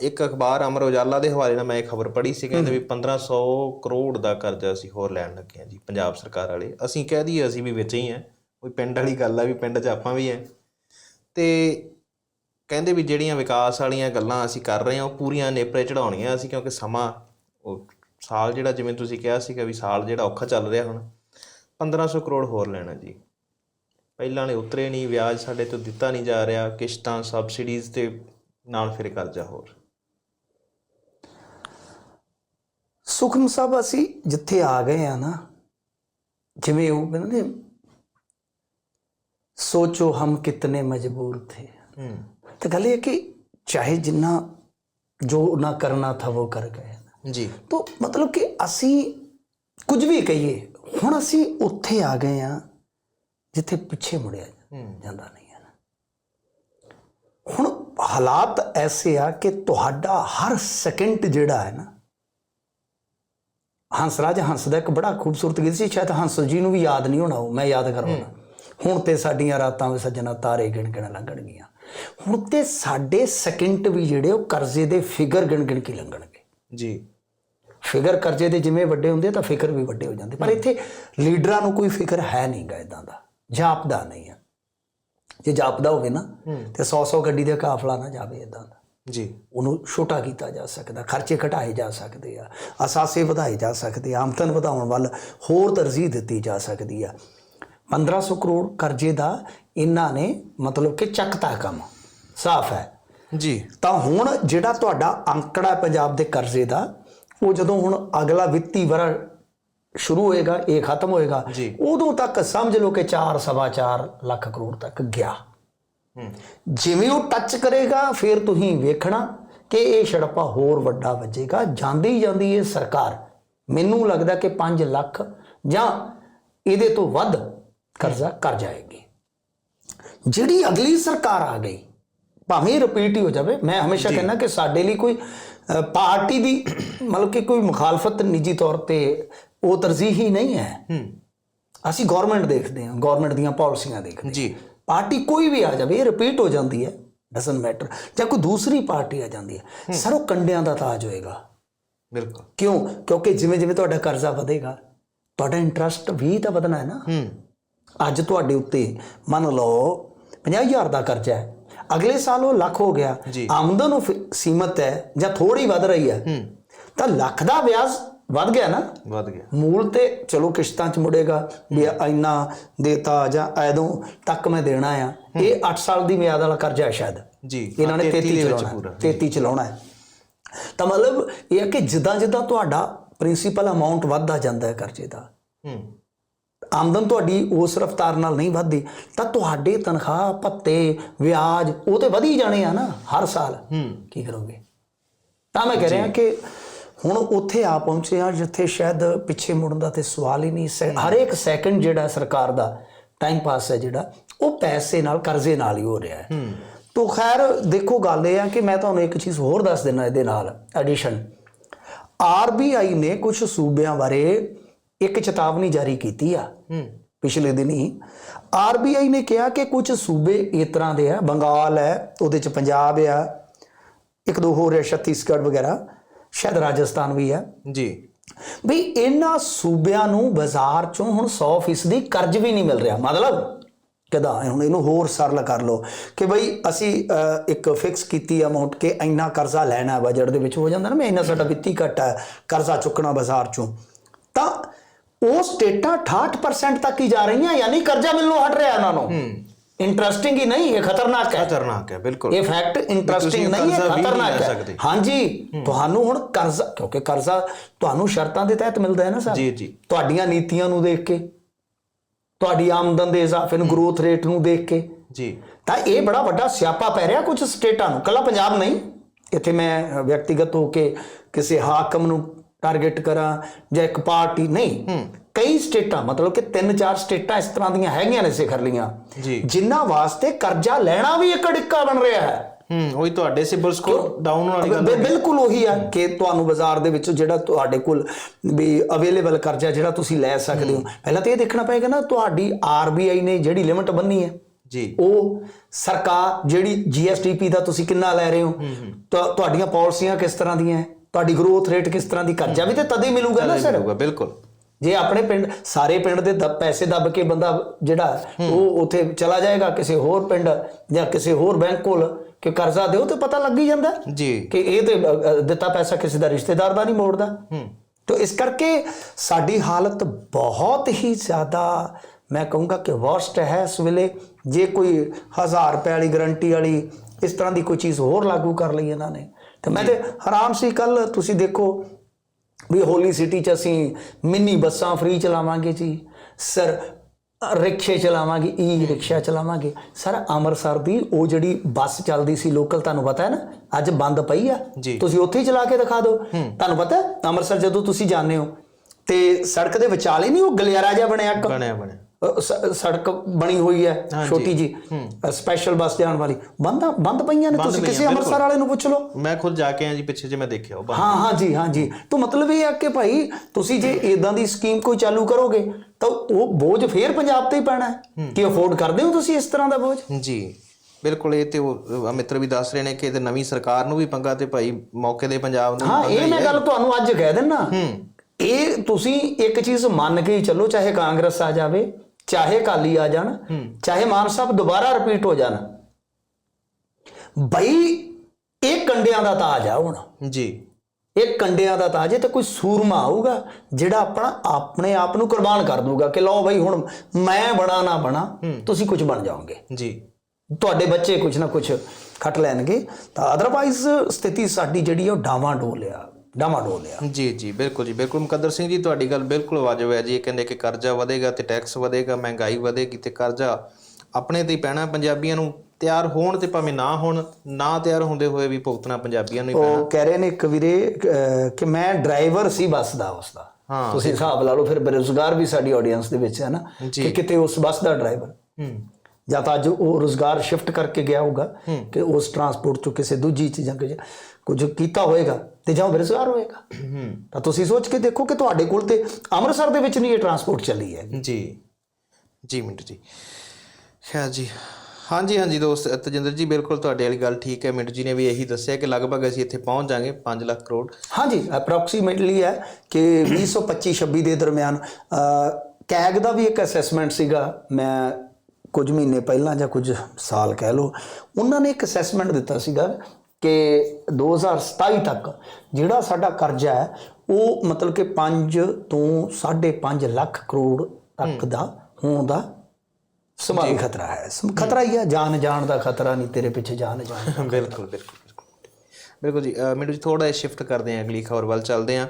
ਇੱਕ ਅਖਬਾਰ ਅਮਰ ਉਜਾਲਾ ਦੇ ਹਵਾਲੇ ਨਾਲ ਮੈਂ ਇਹ ਖਬਰ ਪੜ੍ਹੀ ਸੀ ਕਹਿੰਦੇ ਵੀ 1500 ਕਰੋੜ ਦਾ ਕਰਜ਼ਾ ਅਸੀਂ ਹੋਰ ਲੈਣ ਲੱਗੇ ਹਾਂ ਜੀ ਪੰਜਾਬ ਸਰਕਾਰ ਵਾਲੇ। ਅਸੀਂ ਕਹਿ ਦਈਏ ਅਸੀਂ ਵੀ ਵਿੱਚ ਹੀ ਆ ਕੋਈ ਪਿੰਡ ਵਾਲੀ ਗੱਲ ਆ ਵੀ ਪਿੰਡ 'ਚ ਆਪਾਂ ਵੀ ਆ ਤੇ ਕਹਿੰਦੇ ਵੀ ਜਿਹੜੀਆਂ ਵਿਕਾਸ ਵਾਲੀਆਂ ਗੱਲਾਂ ਅਸੀਂ ਕਰ ਰਹੇ ਹਾਂ ਉਹ ਪੂਰੀਆਂ ਨੇਪਰੇ ਚੜਾਉਣੀਆਂ ਅਸੀਂ ਕਿਉਂਕਿ ਸਮਾਂ ਉਹ ਸਾਲ ਜਿਹੜਾ ਜਿਵੇਂ ਤੁਸੀਂ ਕਿਹਾ ਸੀਗਾ ਵੀ ਸਾਲ ਜਿਹੜਾ ਔਖਾ ਚੱਲ ਰਿਹਾ ਹੁਣ 1500 ਕਰੋੜ ਹੋਰ ਲੈਣਾ ਜੀ। ਪਹਿਲਾਂ ਨੇ ਉਤਰੇ ਨਹੀਂ ਵਿਆਜ ਸਾਡੇ ਤੋਂ ਦਿੱਤਾ ਨਹੀਂ ਜਾ ਰਿਹਾ ਕਿਸ਼ਤਾਂ ਸਬਸਿਡੀਜ਼ ਤੇ ਨਾਲ ਫਿਰ ਕਰਜ਼ਾ ਹੋਰ। ਸੁਖਮ ਸਾਹਿਬ ਅਸੀਂ ਜਿੱਥੇ ਆ ਗਏ ਆ ਨਾ ਜਿਵੇਂ ਉਹ ਕਹਿੰਦੇ ਸੋਚੋ ਹਮ ਕਿਤਨੇ ਮਜਬੂਰ ਥੇ। ਹੂੰ। ਤੇ ਗੱਲ ਇਹ ਹੈ ਕਿ ਚਾਹੇ ਜਿੰਨਾ ਜੋ ਨਾ ਕਰਨਾ ਥਾ ਉਹ ਕਰ ਗਏ। ਜੀ। ਤੋ ਮਤਲਬ ਕਿ ਅਸੀਂ ਕੁਝ ਵੀ ਕਹੀਏ ਹੁਣ ਅਸੀਂ ਉੱਥੇ ਆ ਗਏ ਆ ਜਿੱਥੇ ਪਿੱਛੇ ਮੁੜਿਆ ਜਾਂਦਾ ਨਹੀਂ। ਹਾਲਾਤ ਐਸੇ ਆ ਕਿ ਤੁਹਾਡਾ ਹਰ ਸੈਕਿੰਡ ਜਿਹੜਾ ਹੈ ਨਾ ਹੰਸਰਾਜ ਹੰਸ ਦਾ ਇੱਕ ਬੜਾ ਖੂਬਸੂਰਤ ਗੀਤ ਸੀ ਸ਼ਾਇਦ ਹੰਸ ਜੀ ਨੂੰ ਵੀ ਯਾਦ ਨਹੀਂ ਹੋਣਾ ਉਹ ਮੈਂ ਯਾਦ ਕਰਵਾਉਣਾ ਹੁਣ ਤੇ ਸਾਡੀਆਂ ਰਾਤਾਂ ਵਿੱਚ ਸੱਜਣਾ ਤਾਰੇ ਗਿਣ ਗਿਣ ਲੰਘਣਗੀਆਂ। ਹੁਣ ਤੇ ਸਾਡੇ ਸੈਕਿੰਡ ਵੀ ਜਿਹੜੇ ਉਹ ਕਰਜ਼ੇ ਦੇ ਫਿਗਰ ਗਿਣ ਗਿਣ ਕੇ ਲੰਘਣਗੇ। ਜੀ। ਫਿਗਰ ਕਰਜ਼ੇ ਦੇ ਜਿਵੇਂ ਵੱਡੇ ਹੁੰਦੇ ਤਾਂ ਫਿਕਰ ਵੀ ਵੱਡੇ ਹੋ ਜਾਂਦੇ। ਪਰ ਇੱਥੇ ਲੀਡਰਾਂ ਨੂੰ ਕੋਈ ਫਿਕਰ ਹੈ ਨਹੀਂਗਾ ਇਦਾਂ ਦਾ ਜਾਪਦਾ ਨਹੀਂ ਆ। ਜੇ ਜਾਪਦਾ ਹੋਵੇ ਨਾ ਤੇ 100 100 ਗੱਡੀ ਦਾ ਕਾਫਲਾ ਨਾ ਜਾਵੇ ਇਦਾਂ ਦਾ। ਜੀ। ਉਹਨੂੰ ਛੋਟਾ ਕੀਤਾ ਜਾ ਸਕਦਾ ਖਰਚੇ ਘਟਾਏ ਜਾ ਸਕਦੇ ਆ ਅਸਾਸੇ ਵਧਾਏ ਜਾ ਸਕਦੇ ਆ ਆਮਦਨ ਵਧਾਉਣ ਵੱਲ ਹੋਰ ਤਰਜੀਹ ਦਿੱਤੀ ਜਾ ਸਕਦੀ ਆ। 1500 ਕਰੋੜ ਕਰਜ਼ੇ ਦਾ ਇਹਨਾਂ ਨੇ ਮਤਲਬ ਕਿ ਚੱਕਤਾ ਕੰਮ ਸਾਫ਼ ਹੈ। ਜੀ। ਤਾਂ ਹੁਣ ਜਿਹੜਾ ਤੁਹਾਡਾ ਅੰਕੜਾ ਪੰਜਾਬ ਦੇ ਕਰਜ਼ੇ ਦਾ ਉਹ ਜਦੋਂ ਹੁਣ ਅਗਲਾ ਵਿੱਤੀ ਵਰ੍ਹਾ ਸ਼ੁਰੂ ਹੋਏਗਾ ਇਹ ਖਤਮ ਹੋਏਗਾ। ਉਦੋਂ ਤੱਕ ਸਮਝ ਲਓ ਕਿ 4 ਸਵਾ 4 ਲੱਖ ਕਰੋੜ ਤੱਕ ਗਿਆ। ਜਿਵੇਂ ਉਹ ਟੱਚ ਕਰੇਗਾ ਫਿਰ ਤੁਸੀਂ ਵੇਖਣਾ ਕਿ ਇਹ ਛੜਪਾ ਹੋਰ ਵੱਡਾ ਵੱਜੇਗਾ। ਜਾਂਦੀ ਜਾਂਦੀ ਇਹ ਸਰਕਾਰ। ਮੈਨੂੰ ਲੱਗਦਾ ਕਿ 5 ਲੱਖ ਜਾਂ ਇਹਦੇ ਤੋਂ ਵੱਧ ਕਰਜ਼ਾ ਕਰ ਜਾਏਗੀ। ਜਿਹੜੀ ਅਗਲੀ ਸਰਕਾਰ ਆ ਗਈ ਭਾਵੇਂ ਰਿਪੀਟ ਹੀ ਹੋ ਜਾਵੇ ਮੈਂ ਹਮੇਸ਼ਾ ਕਹਿੰਦਾ ਕਿ ਸਾਡੇ ਲਈ ਕੋਈ ਪਾਰਟੀ ਦੀ ਮਤਲਬ ਕਿ ਕੋਈ ਮੁਖਾਲਫਤ ਨਿੱਜੀ ਤੌਰ ਤੇ ਉਹ ਤਰਜੀਹ ਹੀ ਨਹੀਂ ਹੈ। ਹੂੰ। ਅਸੀਂ ਗਵਰਨਮੈਂਟ ਦੇਖਦੇ ਹਾਂ ਗਵਰਨਮੈਂਟ ਦੀਆਂ ਪਾਲਿਸੀਆਂ ਦੇਖਦੇ ਹਾਂ। ਜੀ। ਪਾਰਟੀ ਕੋਈ ਵੀ ਆ ਜਾਵੇ ਇਹ ਰਿਪੀਟ ਹੋ ਜਾਂਦੀ ਹੈ ਡਸਨਟ ਮੈਟਰ ਜਾਂ ਕੋਈ ਦੂਸਰੀ ਪਾਰਟੀ ਆ ਜਾਂਦੀ ਹੈ ਸਰ ਉਹ ਕੰਡਿਆਂ ਦਾ ਤਾਜ ਹੋਏਗਾ। ਬਿਲਕੁਲ। ਕਿਉਂ? ਕਿਉਂਕਿ ਜਿਵੇਂ ਜਿਵੇਂ ਤੁਹਾਡਾ ਕਰਜ਼ਾ ਵਧੇਗਾ ਤੁਹਾਡਾ ਇੰਟਰਸਟ ਵੀ ਤਾਂ ਵਧਣਾ ਹੈ ਨਾ। ਹੂੰ। ਅੱਜ ਤੁਹਾਡੇ ਉੱਤੇ ਮੰਨ ਲਓ 50000 ਦਾ ਕਰਜ਼ਾ ਹੈ। ਅਗਲੇ ਸਾਲ ਉਹ ਲੱਖ ਹੋ ਗਿਆ। ਆਮਦਨ ਉਹ ਸੀਮਤ ਹੈ ਜਾਂ ਥੋੜੀ ਵੱਧ ਰਹੀ ਹੈ। ਹੂੰ। ਤਾਂ ਲੱਖ ਦਾ ਵਿਆਜ ਵੱਧ ਗਿਆ ਨਾ? ਵੱਧ ਗਿਆ। ਮੂਲ ਤੇ ਚਲੋ ਕਿਸ਼ਤਾਂ ਚ ਮੁੜੇਗਾ ਵੀ ਇੰਨਾ ਦੇਤਾ ਜਾਂ ਐਦੋਂ ਤੱਕ ਮੈਂ ਦੇਣਾ ਆ। ਇਹ 8 ਸਾਲ ਦੀ ਮਿਆਦ ਵਾਲਾ ਕਰਜ਼ਾ ਹੈ ਸ਼ਾਇਦ। ਜੀ ਇਹਨਾਂ ਨੇ 33 ਦੇ ਵਿੱਚ ਪੂਰਾ 33 ਚਲਾਉਣਾ ਹੈ। ਤਾਂ ਮਤਲਬ ਇਹ ਹੈ ਕਿ ਜਿੱਦਾਂ ਜਿੱਦਾਂ ਤੁਹਾਡਾ ਪ੍ਰਿੰਸੀਪਲ ਅਮਾਉਂਟ ਵੱਧਦਾ ਜਾਂਦਾ ਹੈ ਕਰਜ਼ੇ ਦਾ ਹੂੰ। ਆਮਦਨ ਤੁਹਾਡੀ ਉਸ ਰਫਤਾਰ ਨਾਲ ਨਹੀਂ ਵੱਧਦੀ ਤਾਂ ਤੁਹਾਡੇ ਤਨਖਾਹ ਭੱਤੇ ਵਿਆਜ ਉਹ ਤੇ ਵਧੀ ਜਾਣੇ ਆ ਨਾ ਹਰ ਸਾਲ। ਹੂੰ। ਕੀ ਕਰੋਗੇ? ਤਾਂ ਮੈਂ ਕਹਿ ਰਿਹਾ ਕਿ ਹੁਣ ਉੱਥੇ ਆ ਪਹੁੰਚੇ ਆ ਜਿੱਥੇ ਸ਼ਾਇਦ ਪਿੱਛੇ ਮੁੜਨ ਦਾ ਤੇ ਸਵਾਲ ਹੀ ਨਹੀਂ ਸੈ- ਹਰ ਇੱਕ ਸੈਕਿੰਡ ਜਿਹੜਾ ਸਰਕਾਰ ਦਾ ਟਾਈਮ ਪਾਸ ਹੈ ਜਿਹੜਾ ਉਹ ਪੈਸੇ ਨਾਲ ਕਰਜ਼ੇ ਨਾਲ ਹੀ ਹੋ ਰਿਹਾ ਹੈ। ਤੋ ਖੈਰ ਦੇਖੋ ਗੱਲ ਇਹ ਆ ਕਿ ਮੈਂ ਤੁਹਾਨੂੰ ਇੱਕ ਚੀਜ਼ ਹੋਰ ਦੱਸ ਦੇਣਾ ਇਹਦੇ ਨਾਲ ਐਡੀਸ਼ਨ ਆਰਬੀਆਈ ਨੇ ਕੁਝ ਸੂਬਿਆਂ ਬਾਰੇ ਇੱਕ ਚੇਤਾਵਨੀ ਜਾਰੀ ਕੀਤੀ ਆ। ਹੂੰ। ਪਿਛਲੇ ਦਿਨੀ ਆਰਬੀਆਈ ਨੇ ਕਿਹਾ ਕਿ ਕੁਝ ਸੂਬੇ ਇਸ ਤਰ੍ਹਾਂ ਦੇ ਆ ਬੰਗਾਲ ਹੈ ਉਹਦੇ ਚ ਪੰਜਾਬ ਆ ਇੱਕ ਦੋ ਹੋਰ ਹੈ ਛੱਤੀਸਗੜ੍ਹ ਵਗੈਰਾ। ਸ਼ਾਇਦ ਰਾਜਸਥਾਨ ਵੀ ਹੈ। ਜੀ। ਵੀ ਇਹਨਾਂ ਸੂਬਿਆਂ ਨੂੰ ਬਾਜ਼ਾਰ ਚੋਂ ਹੁਣ 100% ਕਰਜ਼ ਵੀ ਨਹੀਂ ਮਿਲ ਰਿਹਾ। ਮਤਲਬ ਕਿਦਾਂ ਹੁਣ ਇਹਨੂੰ ਹੋਰ ਸਰਲ ਕਰ ਲਓ ਕਿ ਬਈ ਅਸੀਂ ਇੱਕ ਫਿਕਸ ਕੀਤੀ ਅਮਾਉਂਟ ਕਿ ਇੰਨਾ ਕਰਜ਼ਾ ਲੈਣਾ ਹੈ ਬਜਟ ਦੇ ਵਿੱਚ ਹੋ ਜਾਂਦਾ ਨਾ ਮੈਂ ਇੰਨਾ ਸਾਡਾ ਵਿੱਤੀ ਘਟ ਹੈ ਕਰਜ਼ਾ ਚੁੱਕਣਾ ਬਾਜ਼ਾਰ ਚੋਂ। ਤਾਂ ਉਹ ਸਟੇਟਾਂ 68% ਤੱਕ ਹੀ ਜਾ ਰਹੀਆਂ ਯਾਨੀ ਕਰਜ਼ਾ ਮਿਲਣੋਂ ਹਟ ਰਿਹਾ ਉਹਨਾਂ ਨੂੰ। ਇੰਟਰਸਟਿੰਗ ਹੀ ਨਹੀਂ ਇਹ ਖਤਰਨਾਕ ਹੈ। ਖਤਰਨਾਕ ਹੈ ਬਿਲਕੁਲ। ਇਹ ਫੈਕਟ ਇੰਟਰਸਟਿੰਗ ਨਹੀਂ ਹੈ ਖਤਰਨਾਕ ਹੈ। ਹਾਂਜੀ ਤੁਹਾਨੂੰ ਹੁਣ ਕਰਜ਼ਾ ਕਿਉਂਕਿ ਕਰਜ਼ਾ ਤੁਹਾਨੂੰ ਸ਼ਰਤਾਂ ਦੇ ਤਹਿਤ ਮਿਲਦਾ ਹੈ ਨਾ ਸਰ? ਜੀ, ਜੀ। ਤੁਹਾਡੀਆਂ ਨੀਤੀਆਂ ਨੂੰ ਦੇਖ ਕੇ ਤੁਹਾਡੀ ਆਮਦਨ ਦੇ ਇਜ਼ਾਫੇ ਨੂੰ ਗਰੋਥ ਰੇਟ ਨੂੰ ਦੇਖ ਕੇ। ਜੀ। ਤਾਂ ਇਹ ਬੜਾ ਵੱਡਾ ਸਿਆਪਾ ਪੈ ਰਿਹਾ ਕੁਝ ਸਟੇਟਾਂ ਨੂੰ। ਕੱਲਾ ਪੰਜਾਬ ਨਹੀਂ। ਇੱਥੇ ਮੈਂ ਵਿਅਕਤੀਗਤ ਹੋ ਕੇ ਕਿਸੇ ਹਾਕਮ ਨੂੰ ਟਾਰਗੇਟ ਕਰਾਂ ਜਾਂ ਇੱਕ ਪਾਰਟੀ ਨਹੀਂ। ਕਈ ਸਟੇਟਾਂ ਮਤਲਬ ਕਿ ਤਿੰਨ ਚਾਰ ਸਟੇਟਾਂ ਇਸ ਤਰ੍ਹਾਂ ਦੀਆਂ ਹੈਗੀਆਂ ਨੇ ਸਿਖਰ ਲੀਆਂ। ਜਿਨ੍ਹਾਂ ਵਾਸਤੇ ਕਰਜ਼ਾ ਲੈਣਾ ਵੀ ਇੱਕ ਡਿੱਕਾ ਬਣ ਰਿਹਾ ਹੈ। ਹੂੰ ਉਹੀ ਤੁਹਾਡੇ ਸਿਬਲ ਸਕੋਰ ਡਾਊਨ ਵਾਲੀ ਗੱਲ ਬਿਲਕੁਲ ਉਹੀ ਆ ਕਿ ਤੁਹਾਨੂੰ ਬਾਜ਼ਾਰ ਦੇ ਵਿੱਚ ਜਿਹੜਾ ਤੁਹਾਡੇ ਕੋਲ ਵੀ ਅਵੇਲੇਬਲ ਕਰਜ਼ਾ ਜਿਹੜਾ ਤੁਸੀਂ ਲੈ ਸਕਦੇ ਹੋ। ਪਹਿਲਾਂ ਤਾਂ ਇਹ ਦੇਖਣਾ ਪਏਗਾ ਨਾ ਤੁਹਾਡੀ ਆਰਬੀਆਈ ਨੇ ਜਿਹੜੀ ਲਿਮਟ ਬੰਨੀ ਹੈ। ਜੀ। ਉਹ ਸਰਕਾਰ ਜਿਹੜੀ ਜੀਐਸਟੀਪੀ ਦਾ ਤੁਸੀਂ ਕਿੰਨਾ ਲੈ ਰਹੇ ਹੋ? ਤੁਹਾ- ਤੁਹਾਡੀਆਂ ਪਾਲਿਸੀਆਂ ਕਿਸ ਤਰ੍ਹਾਂ ਦੀਆਂ ਹੈ? ਤੁਹਾਡੀ ਗਰੋਥ ਰੇਟ ਕਿਸ ਤਰ੍ਹਾਂ ਦੀ ਕਰਜ਼ਾ ਵੀ ਤੇ ਤਦੇ ਮਿਲੂਗਾ ਨਾ ਸਰ? ਮਿਲੂਗਾ ਬਿਲਕੁਲ। ਜੇ ਆਪਣੇ ਪਿੰਡ ਸਾਰੇ ਪਿੰਡ ਦੇ ਦ- ਪੈਸੇ ਦੱਬ ਕੇ ਬੰਦਾ ਜਿਹੜਾ ਉਹ ਉੱਥੇ ਚਲਾ ਜਾਏਗਾ ਕਿਸੇ ਹੋਰ ਪਿੰਡ ਜਾਂ ਕਿਸੇ ਹੋਰ ਬੈਂਕ ਕੋਲ ਕਿ ਕਰਜ਼ਾ ਦਿਓ ਤੇ ਪਤਾ ਲੱਗ ਹੀ ਜਾਂਦਾ। ਹੈ ਜੀ। ਕਿ ਇਹ ਤੇ ਦਿੱਤਾ ਪੈਸਾ ਕਿਸੇ ਦਾ ਰਿਸ਼ਤੇਦਾਰ ਦਾ ਨਹੀਂ ਮੋੜਦਾ। ਹੂੰ ਤੋ ਇਸ ਕਰਕੇ ਸਾਡੀ ਹਾਲਤ ਬਹੁਤ ਹੀ ਜ਼ਿਆਦਾ ਮੈਂ ਕਹੂੰਗਾ ਕਿ ਵਰਸਟ ਹੈ ਇਸ ਵੇਲੇ। ਜੇ ਕੋਈ 1000 ਰੁਪਏ ਵਾਲੀ ਗਾਰੰਟੀ ਵਾਲੀ ਇਸ ਤਰ੍ਹਾਂ ਦੀ ਕੋਈ ਚੀਜ਼ ਹੋਰ ਲਾਗੂ ਕਰ ਲਈ ਇਹਨਾਂ ਨੇ ਤੇ ਮੈਂ ਤੇ ਹੈਰਾਨ ਸੀ ਕੱਲ ਤੁਸੀਂ ਦੇਖੋ ਵੀ ਹੋਲੀ ਸਿਟੀ ਚ ਅਸੀਂ ਮਿੰਨੀ ਬੱਸਾਂ ਫ੍ਰੀ ਚਲਾਵਾਂਗੇ ਜੀ ਸਰ ਰਿਕਸ਼ੇ ਚਲਾਵਾਂਗੇ ਈ ਰਿਕਸ਼ਾ ਚਲਾਵਾਂਗੇ। ਸਰ ਅੰਮ੍ਰਿਤਸਰ ਦੀ ਉਹ ਜਿਹੜੀ ਬੱਸ ਚੱਲਦੀ ਸੀ ਲੋਕਲ ਤੁਹਾਨੂੰ ਪਤਾ ਹੈ ਨਾ ਅੱਜ ਬੰਦ ਪਈ ਆ। ਤੁਸੀਂ ਉੱਥੇ ਹੀ ਚਲਾ ਕੇ ਦਿਖਾ ਦਿਓ। ਤੁਹਾਨੂੰ ਪਤਾ ਅੰਮ੍ਰਿਤਸਰ ਜਦੋਂ ਤੁਸੀਂ ਜਾਂਦੇ ਹੋ ਤੇ ਸੜਕ ਦੇ ਵਿਚਾਲੇ ਨਹੀਂ ਉਹ ਗਲਿਆਰਾ ਜਿਹਾ ਬਣਿਆ ਬਣਿਆ ਬਣਿਆ। ਸੜਕ ਬਣੀ ਹੋਈ ਹੈ। ਛੋਟੀ ਜੀ। ਸਪੈਸ਼ਲ ਬੱਸ ਜਾਣ ਵਾਲੀ। ਬੰਦ ਬੰਦ ਪਈਆਂ ਨੇ ਤੁਸੀਂ ਕਿਸੇ ਅੰਮ੍ਰਿਤਸਰ ਵਾਲੇ ਨੂੰ ਪੁੱਛ ਲਓ। ਮੈਂ ਖੁਦ ਜਾ ਕੇ ਆਇਆ ਜੀ ਪਿੱਛੇ ਜੇ ਮੈਂ ਦੇਖਿਆ ਉਹ ਬੰਦ ਹਾਂ ਹਾਂ ਜੀ ਹਾਂ ਜੀ। ਤਾਂ ਮਤਲਬ ਇਹ ਹੈ ਕਿ ਭਾਈ ਤੁਸੀਂ ਜੇ ਇਦਾਂ ਦੀ ਸਕੀਮ ਕੋਈ ਚਾਲੂ ਕਰੋਗੇ ਤਾਂ ਉਹ ਬੋਝ ਫੇਰ ਪੰਜਾਬ ਤੇ ਹੀ ਪੈਣਾ ਹੈ। ਕਿ ਅਫੋਰਡ ਕਰਦੇ ਹੋ ਤੁਸੀਂ ਇਸ ਤਰ੍ਹਾਂ ਦਾ ਬੋਝ? ਜੀ ਬਿਲਕੁਲ ਇਹ ਤੇ ਉਹ ਮਿੱਤਰ ਵੀ ਦੱਸ ਰਹੇ ਨੇ ਕਿ ਇਹ ਤੇ ਨਵੀਂ ਸਰਕਾਰ ਨੂੰ ਵੀ ਪੰਗਾ ਤੇ ਭਾਈ ਮੌਕੇ ਦੇ ਪੰਜਾਬ ਨੂੰ ਹਾਂ ਇਹ ਮੈਂ। ਗੱਲ ਤੁਹਾਨੂੰ ਅੱਜ ਕਹਿ ਦਿੰਨਾ। ਇਹ ਤੁਸੀਂ ਇੱਕ ਚੀਜ਼ ਮੰਨ ਕੇ ਹੀ ਚੱਲੋ ਚਾਹੇ ਕਾਂਗਰਸ ਆ ਜਾਵੇ ਚਾਹੇ ਕਾਲੀ ਆ ਜਾਣ ਚਾਹੇ ਮਾਨ ਸਾਹਿਬ ਦੁਬਾਰਾ ਰਿਪੀਟ ਹੋ ਜਾਣ। ਬਈ ਇਹ ਕੰਡਿਆਂ ਦਾ ਤਾਜ ਆ ਹੁਣ। ਜੀ। ਇਹ ਕੰਡਿਆਂ ਦਾ ਤਾਜ ਹੈ ਤੇ ਕੋਈ ਸੂਰਮਾ ਆਊਗਾ ਜਿਹੜਾ ਆਪਣਾ ਆਪਣੇ ਆਪ ਨੂੰ ਕੁਰਬਾਨ ਕਰ ਦੂਗਾ ਕਿ ਲਓ ਬਈ ਹੁਣ ਮੈਂ ਬਣਾ ਨਾ ਬਣਾ ਤੁਸੀਂ ਕੁਝ ਬਣ ਜਾਓਗੇ। ਜੀ। ਤੁਹਾਡੇ ਬੱਚੇ ਕੁਝ ਨਾ ਕੁਝ ਖੱਟ ਲੈਣਗੇ। ਤਾਂ ਅਦਰਵਾਈਜ਼ ਸਥਿਤੀ ਸਾਡੀ ਜਿਹੜੀ ਉਹ ਡਾਵਾਂ ਡੋਲਿਆ ਡਾਵਾਂ ਡੋਲਿਆ ਜੀ ਜੀ ਬਿਲਕੁਲ ਜੀ ਬਿਲਕੁਲ। ਮੁਕੱਦਰ ਸਿੰਘ ਜੀ ਤੁਹਾਡੀ ਗੱਲ ਬਿਲਕੁਲ ਵਾਜਬ ਹੈ ਜੀ। ਇਹ ਕਹਿੰਦੇ ਕਿ ਕਰਜ਼ਾ ਵਧੇਗਾ ਤੇ ਟੈਕਸ ਵਧੇਗਾ ਮਹਿੰਗਾਈ ਵਧੇਗੀ ਤੇ ਕਰਜ਼ਾ ਆਪਣੇ ਤੇ ਹੀ ਪੈਣਾ। ਪੰਜਾਬੀਆਂ ਨੂੰ ਤਿਆਰ ਹੋਣ ਤੇ ਭਾਵੇਂ ਨਾ ਹੋਣ ਨਾ ਤਿਆਰ ਹੁੰਦੇ ਹੋਏ ਵੀ ਭੁਗਤਣਾ ਪੰਜਾਬੀਆਂ ਨੂੰ ਹੀ ਪੈਣਾ। ਉਹ ਕਹਿ ਰਹੇ ਨੇ ਇੱਕ ਵੀਰੇ ਅਹ, ਕਿ ਮੈਂ ਡਰਾਈਵਰ ਸੀ ਬੱਸ ਦਾ ਉਸ ਦਾ। ਹਾਂ, ਤੁਸੀਂ ਹਿਸਾਬ ਲਾ ਲਓ ਫਿਰ ਬੇਰੁਜ਼ਗਾਰ ਵੀ ਸਾਡੀ ਆਡੀਅנס ਦੇ ਵਿੱਚ ਹੈ ਨਾ ਜੀ। ਕਿ ਕਿਤੇ ਉਸ ਬੱਸ ਦਾ ਡਰਾਈਵਰ ਹੂੰ। ਜਾਂ ਤਾਂ ਅੱਜ ਉਹ ਰੋਜ਼ਗਾਰ ਸ਼ਿਫਟ ਕਰਕੇ ਗਿਆ ਹੋਊਗਾ ਕਿ ਉਸ ਟਰਾਂਸਪੋਰਟ ਚੋਂ ਕਿਸੇ ਦੂਜੀ ਚੀਜ਼ ਜਾਂ ਕੁਝ ਕੀਤਾ ਹੋਏਗਾ ਤੇ ਜਾਂ ਬੇਰੁਜ਼ਗਾਰ ਹੋਏਗਾ। ਤਾਂ ਤੁਸੀਂ ਸੋਚ ਕੇ ਦੇਖੋ ਕਿ ਤੁਹਾਡੇ ਕੋਲ ਤੇ ਅੰਮ੍ਰਿਤਸਰ ਦੇ ਵਿੱਚ ਨਹੀਂ ਇਹ ਟਰਾਂਸਪੋਰਟ ਚੱਲੀ ਹੈ ਜੀ। ਜੀ ਮਿੰਟੂ ਜੀ। ਖੈਰ ਜੀ। ਹਾਂਜੀ ਹਾਂਜੀ ਦੋਸਤ ਤਜਿੰਦਰ ਜੀ ਬਿਲਕੁਲ ਤੁਹਾਡੇ ਵਾਲੀ ਗੱਲ ਠੀਕ ਹੈ। ਮਿੰਟੂ ਜੀ ਨੇ ਵੀ ਇਹੀ ਦੱਸਿਆ ਕਿ ਲਗਭਗ ਅਸੀਂ ਇੱਥੇ ਪਹੁੰਚ ਜਾਾਂਗੇ 5 ਲੱਖ ਕਰੋੜ। ਹਾਂਜੀ ਅਪਰੋਕਸੀਮੇਟਲੀ ਹੈ ਕਿ 2025-26 ਦੇ ਦਰਮਿਆਨ ਕੈਗ ਦਾ ਵੀ ਇੱਕ ਅਸੈਸਮੈਂਟ ਸੀਗਾ। ਮੈਂ ਕੁਝ ਮਹੀਨੇ ਪਹਿਲਾਂ ਜਾਂ ਕੁਝ ਸਾਲ ਕਹਿ ਲਓ ਉਹਨਾਂ ਨੇ ਇੱਕ ਅਸੈਸਮੈਂਟ ਦਿੱਤਾ ਸੀਗਾ ਕਿ 2027 ਤੱਕ ਜਿਹੜਾ ਸਾਡਾ ਕਰਜ਼ਾ ਹੈ ਉਹ ਮਤਲਬ ਕਿ 5 ਤੋਂ 5.5 ਲੱਖ ਕਰੋੜ ਤੱਕ ਦਾ ਹੋਣ ਦਾ ਸੰਭਾਵੀ ਖਤਰਾ ਹੈ। ਖਤਰਾ ਹੀ ਹੈ ਜਾਨ ਜਾਣ ਦਾ ਖਤਰਾ ਨਹੀਂ ਤੇਰੇ ਪਿੱਛੇ ਜਾਨ ਜਾਣ ਬਿਲਕੁਲ ਬਿਲਕੁਲ ਬਿਲਕੁਲ। ਜੀ ਮਿੰਟੂ ਜੀ ਥੋੜਾ ਜਿਹਾ ਸ਼ਿਫਟ ਕਰਦੇ ਹਾਂ ਅਗਲੀ ਖਬਰ ਵੱਲ ਚੱਲਦੇ ਹਾਂ।